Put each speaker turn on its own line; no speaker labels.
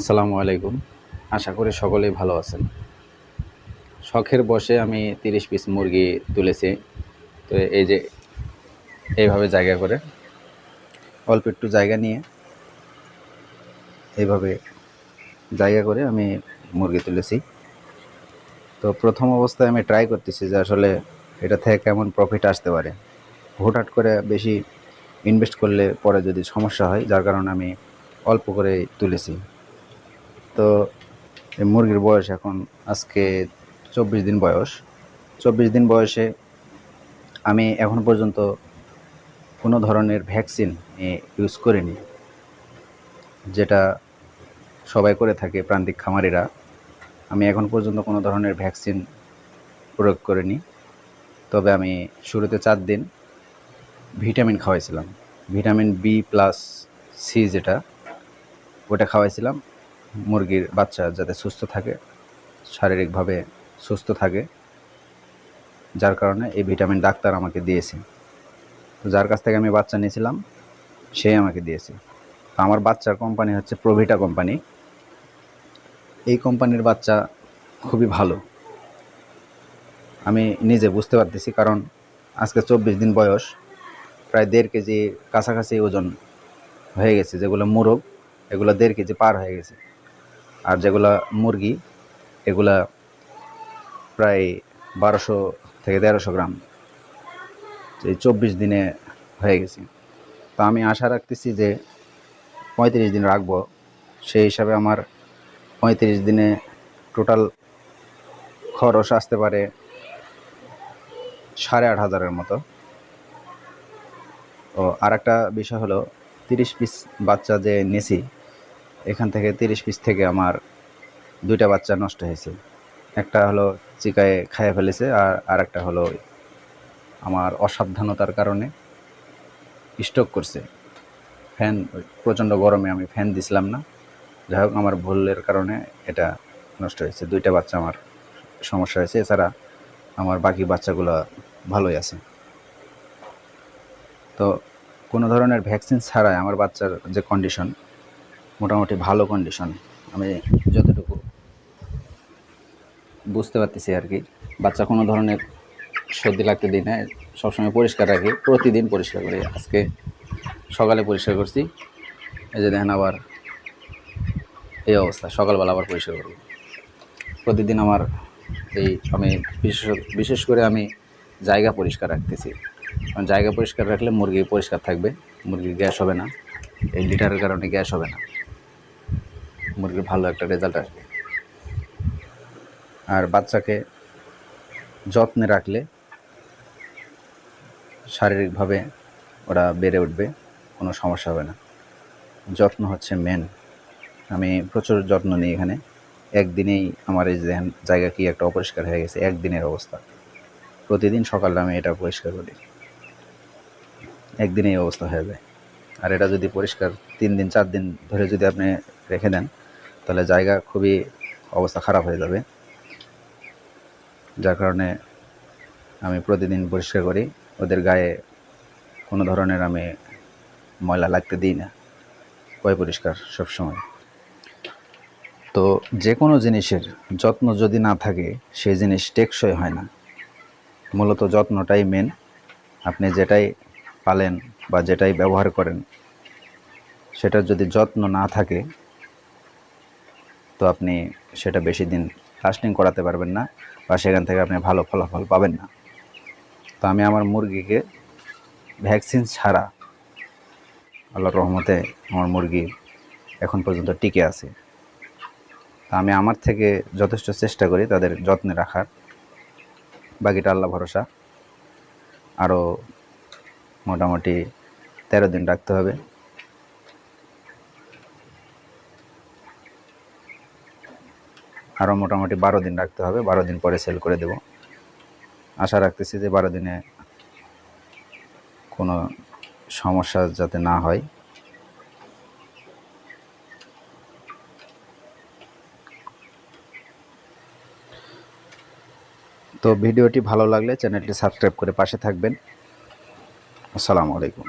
আসসালামু আলাইকুম। আশা করি সকলেই ভালো আছেন। শখের বসে আমি তিরিশ পিস মুরগি তুলেছি। তো এই যে এইভাবে জায়গা করে, অল্প একটু জায়গা নিয়ে এইভাবে জায়গা করে আমি মুরগি তুলেছি। তো প্রথম অবস্থায় আমি ট্রাই করতেছি যে আসলে এটা থেকে কেমন প্রফিট আসতে পারে। হুটহাট করে বেশি ইনভেস্ট করলে পরে যদি সমস্যা হয়, যার কারণে আমি অল্প করে তুলেছি। তো এই মুরগির বয়স এখন আজকে চব্বিশ দিন বয়স। চব্বিশ দিন বয়সে আমি এখন পর্যন্ত কোনো ধরনের ভ্যাকসিন ইউজ করিনি, যেটা সবাই করে থাকে প্রান্তিক খামারিরা। আমি এখন পর্যন্ত কোনো ধরনের ভ্যাকসিন প্রয়োগ করিনি, তবে আমি শুরুতে চার দিন ভিটামিন খাওয়াইছিলাম। ভিটামিন বি প্লাস সি যেটা, ওটা খাওয়াইছিলাম। মুরগির বাচ্চা যাতে সুস্থ থাকে, শারীরিকভাবে সুস্থ থাকে, যার কারণে এই ভিটামিন ডাক্তার আমাকে দিয়েছে। তো যার কাছ থেকে আমি বাচ্চা নিয়েছিলাম সেই আমাকে দিয়েছে। তো আমার বাচ্চার কোম্পানি হচ্ছে প্রভিটা কোম্পানি। এই কোম্পানির বাচ্চা খুবই ভালো। আমি নিজে বুঝতে পারতেছি, কারণ আজকে চব্বিশ দিন বয়স, প্রায় দেড় কেজি কাছাকাছি ওজন হয়ে গেছে, যেগুলো মোরগ, এগুলো দেড় কেজি পার হয়ে গেছে। আর যেগুলা মুরগি, এগুলা প্রায় বারোশো থেকে তেরোশো গ্রাম। এই চব্বিশ দিনে হয়ে গেছে। তো আমি আশা রাখতেছি যে পঁয়ত্রিশ দিন রাখব। সেই হিসাবে আমার পঁয়ত্রিশ দিনে টোটাল খরচ আসতে পারে সাড়ে আট হাজারের মতো। ও আর একটা বিষয় হলো, তিরিশ পিস বাচ্চা যে নেছি এখান থেকে তিরিশ পিস থেকে আমার দুইটা বাচ্চা নষ্ট হয়েছে। একটা হলো চিকায় খাইয়ে ফেলেছে আর আরেকটা হলো আমার অসাবধানতার কারণে স্টক করছে। ফ্যান প্রচণ্ড গরমে আমি ফ্যান দিছিলাম না। যাই হোক, আমার ভুলের কারণে এটা নষ্ট হয়েছে। দুইটা বাচ্চা আমার সমস্যা হয়েছে। এছাড়া আমার বাকি বাচ্চাগুলো ভালোই আছে। তো কোনো ধরনের ভ্যাকসিন ছাড়াই আমার বাচ্চার যে কন্ডিশন মোটামুটি ভালো কন্ডিশন আমি যতটুকু বুঝতে পারতেছি আর কি। বাচ্চা কোনো ধরনের সর্দি লাগতে দিই না, সবসময় পরিষ্কার রাখি, প্রতিদিন পরিষ্কার করি। আজকে সকালে পরিষ্কার করছি, এই যে দেখেন আবার এই অবস্থা, সকালবেলা আবার পরিষ্কার করব। প্রতিদিন আমার এই আমি বিশেষ বিশেষ করে আমি জায়গা পরিষ্কার রাখতেছি। কারণ জায়গা পরিষ্কার রাখলে মুরগি পরিষ্কার থাকবে, মুরগির গ্যাস হবে না, এই লিটারের কারণে গ্যাস হবে না। মুরগির ভালো একটা রেজাল্ট আসবে। আর বাচ্চাকে যত্নে রাখলে শারীরিকভাবে ওরা বেড়ে উঠবে, কোনো সমস্যা হবে না। যত্ন হচ্ছে মেন আমি প্রচুর যত্ন নিই এখানে। একদিনেই আমার এই জায়গা কি একটা অপরিষ্কার হয়ে গেছে, একদিনের অবস্থা। প্রতিদিন সকালে আমি এটা পরিষ্কার করি। একদিনেই অবস্থা হয়ে যায়। আর এটা যদি পরিষ্কার তিন দিন, চার দিন ধরে যদি আপনি রেখে দেন তাহলে জায়গা খুবই অবস্থা খারাপ হয়ে যাবে। যার কারণে আমি প্রতিদিন পরিষ্কার করি, ওদের গায়ে কোনো ধরনের আমি ময়লা লাগতে দিই না পয় পরিষ্কার সবসময়। তো যে কোনো জিনিসের যত্ন যদি না থাকে, সেই জিনিস টেকসই হয় না। মূলত যত্নটাই মেন আপনি যেটাই পালেন বা যেটাই ব্যবহার করেন, সেটার যদি যত্ন না থাকে তো আপনি সেটা বেশি দিন লাস্টিং করাতে পারবেন না বা সেখান থেকে আপনি ভালো ফলাফল পাবেন না। তো আমি আমার মুরগিকে ভ্যাকসিন ছাড়া আল্লাহর রহমতে আমার মুরগি এখন পর্যন্ত টিকে আছে। তা আমি আমার থেকে যথেষ্ট চেষ্টা করি তাদের যত্নে রাখার। বাকিটা আল্লাহ ভরসা। আরও মোটামুটি তেরো দিন রাখতে হবে। আরও মোটামুটি বারো দিন রাখতে হবে, বারো দিন পরে সেল করে দেব। আশা রাখতেছি যে বারো দিনে কোনো সমস্যা যাতে না হয়। তো ভিডিওটি ভালো লাগলে চ্যানেলটি সাবস্ক্রাইব করে পাশে থাকবেন। আসসালামু আলাইকুম।